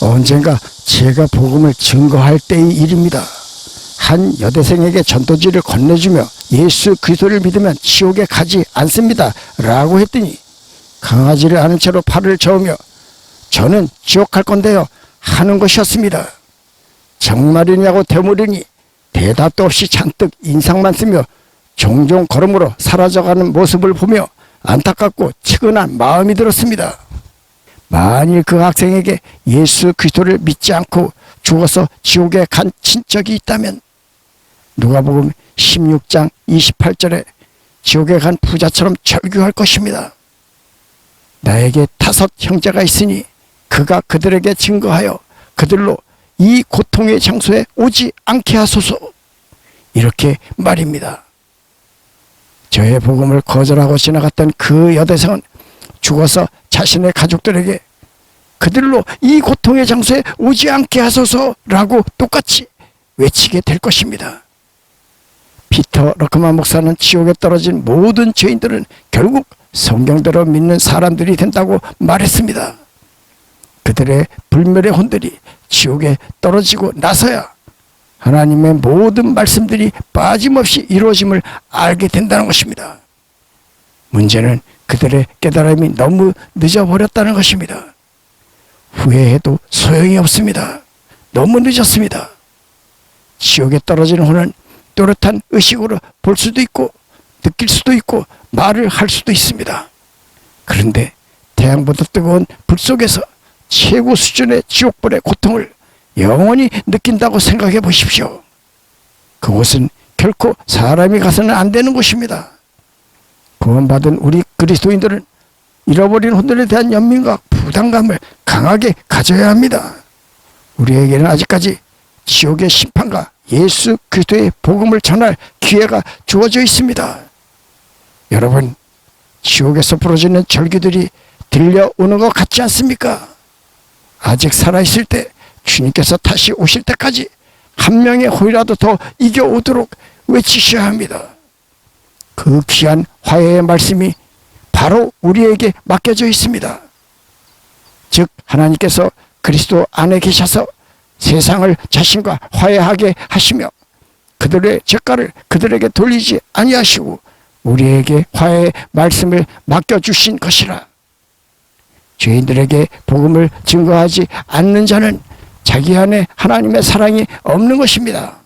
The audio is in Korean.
언젠가 제가 복음을 증거할 때의 일입니다. 한 여대생에게 전도지를 건네주며 예수 그리스도를 믿으면 지옥에 가지 않습니다. 라고 했더니 강아지를 아는 채로 팔을 저으며 저는 지옥 갈 건데요. 하는 것이었습니다. 정말이냐고 되물으니 대답도 없이 잔뜩 인상만 쓰며 종종 걸음으로 사라져가는 모습을 보며 안타깝고 측은한 마음이 들었습니다. 만일 그 학생에게 예수 그리스도를 믿지 않고 죽어서 지옥에 간 친척이 있다면 누가복음 16장 28절에 지옥에 간 부자처럼 절규할 것입니다. 나에게 다섯 형제가 있으니 그가 그들에게 증거하여 그들로 이 고통의 장소에 오지 않게 하소서. 이렇게 말입니다. 저의 복음을 거절하고 지나갔던 그 여대생은 죽어서 자신의 가족들에게 그들로 이 고통의 장소에 오지 않게 하소서라고 똑같이 외치게 될 것입니다. 피터 러크만 목사는 지옥에 떨어진 모든 죄인들은 결국 성경대로 믿는 사람들이 된다고 말했습니다. 그들의 불멸의 혼들이 지옥에 떨어지고 나서야 하나님의 모든 말씀들이 빠짐없이 이루어짐을 알게 된다는 것입니다. 문제는 그들의 깨달음이 너무 늦어버렸다는 것입니다. 후회해도 소용이 없습니다. 너무 늦었습니다. 지옥에 떨어지는 혼은 또렷한 의식으로 볼 수도 있고 느낄 수도 있고 말을 할 수도 있습니다. 그런데 태양보다 뜨거운 불 속에서 최고 수준의 지옥불의 고통을 영원히 느낀다고 생각해 보십시오. 그곳은 결코 사람이 가서는 안 되는 곳입니다. 구원받은 우리 그리스도인들은 잃어버린 혼들에 대한 연민과 부담감을 강하게 가져야 합니다. 우리에게는 아직까지 지옥의 심판과 예수 그리스도의 복음을 전할 기회가 주어져 있습니다. 여러분, 지옥에서 부러지는 절규들이 들려오는 것 같지 않습니까? 아직 살아있을 때 주님께서 다시 오실 때까지 한 명의 호이라도 더 이겨오도록 외치셔야 합니다. 그 귀한 화해의 말씀이 바로 우리에게 맡겨져 있습니다. 즉 하나님께서 그리스도 안에 계셔서 세상을 자신과 화해하게 하시며 그들의 죄가를 그들에게 돌리지 아니하시고 우리에게 화해의 말씀을 맡겨주신 것이라. 죄인들에게 복음을 증거하지 않는 자는 자기 안에 하나님의 사랑이 없는 것입니다.